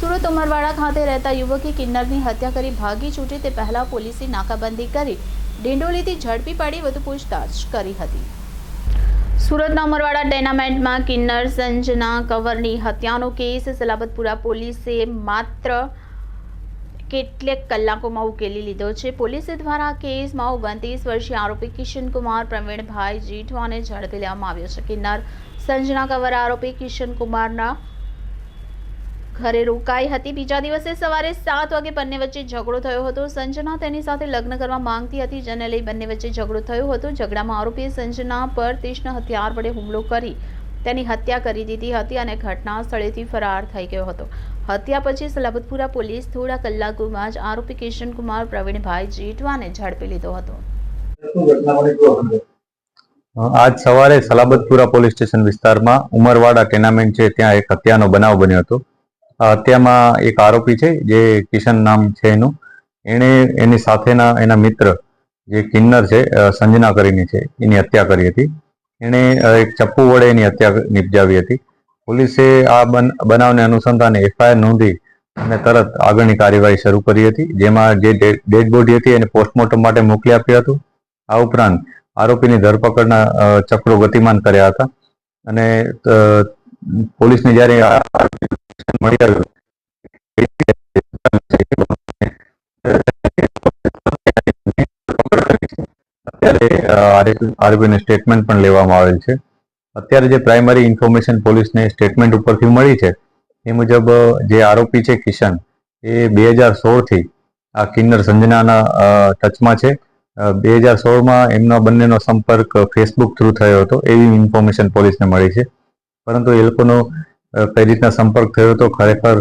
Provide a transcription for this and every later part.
સુરત ઉમરવાડા ખાતે રહેતા યુવકે કિન્નરની હત્યા કરી ભાગી છૂટી તે પહેલા પોલીસે નાકાબંધી કરી ડિંડોલીથી ઝડપી પાડી વધુ પૂછતાછ કરી હતી. સુરતના ઉમરવાડા ટેનામેન્ટમાં કિન્નર સંજના કંવરની હત્યાનો કેસ સલાબતપુરા પોલીસે માત્ર કેટલેક કલાકોમાં ઉકેલી લીધો છે. પોલીસે દ્વારા કેસમાં ઓગણત્રીસ વર્ષીય આરોપી કિશનકુમાર, પ્રવીણભાઈ જીઠવાને ઝડપી લેવામાં આવ્યો છે. કિન્નર સંજના કવર આરોપી કિશનકુમારના ઘરે રોકાઈ હતી. બીજા દિવસે સવારે સાત વાગે બંને વચ્ચે ઝઘડો થયો હતો. સંજના તેની સાથે લગ્ન કરવા માંગતી હતી જેને લઈ બંને વચ્ચે ઝઘડો થયો હતો. ઝઘડામાં આરોપીએ સંજના પર તીક્ષ્ણ હથિયાર વડે હુમલો કરી તેની હત્યા કરી દીધી હતી અને ઘટના સ્થળેથી ફરાર થઈ ગયો હતો. હત્યા પછી સલાબતપુરા પોલીસ થોડા કલાકોમાં જ આરોપી કિશનકુમાર પ્રવીણભાઈ જેઠવાને ઝડપી લીધો હતો. આજ સવારે સલાબતપુરા પોલીસ સ્ટેશન વિસ્તારમાં ઉમરવાડા ટેનામેન્ટ છે ત્યાં એક હત્યાનો બનાવ બન્યો હતો. હત્યામાં એક આરોપી છે, જે કિશન નામ છે એનું. એણે એની સાથેના એના મિત્ર, જે કિન્નર છે સંજના કરીને છે, એની હત્યા કરી હતી. એણે એક ચપ્પુ વડે એની હત્યા નિપજાવી હતી. પોલીસે આ બન- બનાવને અનુસંધાને એફઆઈઆર નોંધી અને તરત આગળની કાર્યવાહી શરૂ કરી હતી, જેમાં જે ડેડ બોડી હતી એને પોસ્ટમોર્ટમ માટે મોકલી આપ્યું હતું. આ ઉપરાંત આરોપીની ધરપકડના ચક્રો ગતિમાન કર્યા હતા. અને પોલીસને જ્યારે આ મળી અ, સ્ટેટમેન્ટ પણ લેવામાં આવેલ છે. અત્યારે જે પ્રાઇમરી ઇન્ફોર્મેશન પોલીસને સ્ટેટમેન્ટ ઉપરથી મળી છે એ મુજબ જે આરોપી છે કિશન એ બે હજાર સોળથી આ કિન્નર સંજનાના ટચમાં છે. બે હજાર સોળમાં એમનો બંનેનો સંપર્ક ફેસબુક થ્રુ થયો હતો એવી ઇન્ફોર્મેશન પોલીસને મળી છે. પરંતુ એ લોકોનો કઈ રીતના સંપર્ક થયો હતો ખરેખર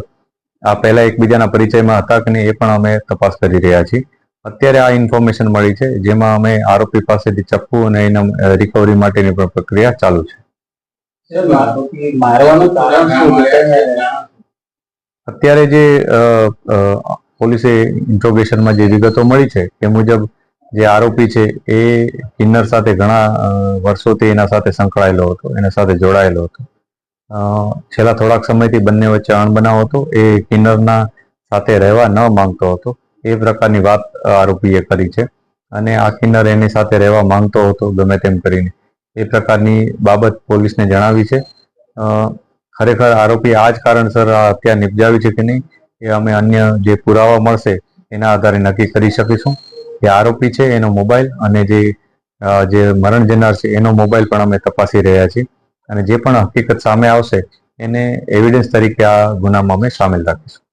આ પહેલા એકબીજાના પરિચયમાં હતા કે નહીં એ પણ અમે તપાસ કરી રહ્યા છીએ. અત્યારે આ ઇન્ફોર્મેશન મળી છે જેમાં અમે આરોપી પાસેથી ચપ્પુ અને એના રિકવરી માટેની પણ પ્રક્રિયા ચાલુ છે. અત્યારે જે પોલીસે ઇન્ટ્રોગેશનમાં જે વિગતો મળી છે તે મુજબ જે આરોપી છે એ કિન્નર સાથે ઘણા વર્ષોથી એના સાથે સંકળાયેલો હતો એના સાથે જોડાયેલો હતો. છેલ્લા થોડાક સમયથી બંને વચ્ચે અણબનાવ હતો. એ કિન્નરના સાથે રહેવા ન માંગતો હતો. એ પ્રકારની વાત આરોપીએ કરી છે. અને આ કિન્નર એની સાથે રહેવા માંગતો હતો, ગમે તેમ કરીને. એ પ્રકારની બાબત પોલીસને જણાવી છે. ખરેખર આરોપી આ જ કારણસર આ હત્યા નિપજાવી છે કે નહીં, એ અમે અન્ય જે પુરાવા મળશે એના આધારે નક્કી કરી શકીશું. જે આરોપી છે, એનો મોબાઈલ અને જે જે મરણ જનાર છે, એનો મોબાઈલ પણ અમે તપાસી રહ્યા છીએ. અને જે પણ હકીકત સામે આવશે એને એવિડન્સ તરીકે આ ગુનામાં અમે સામેલ રાખીશું.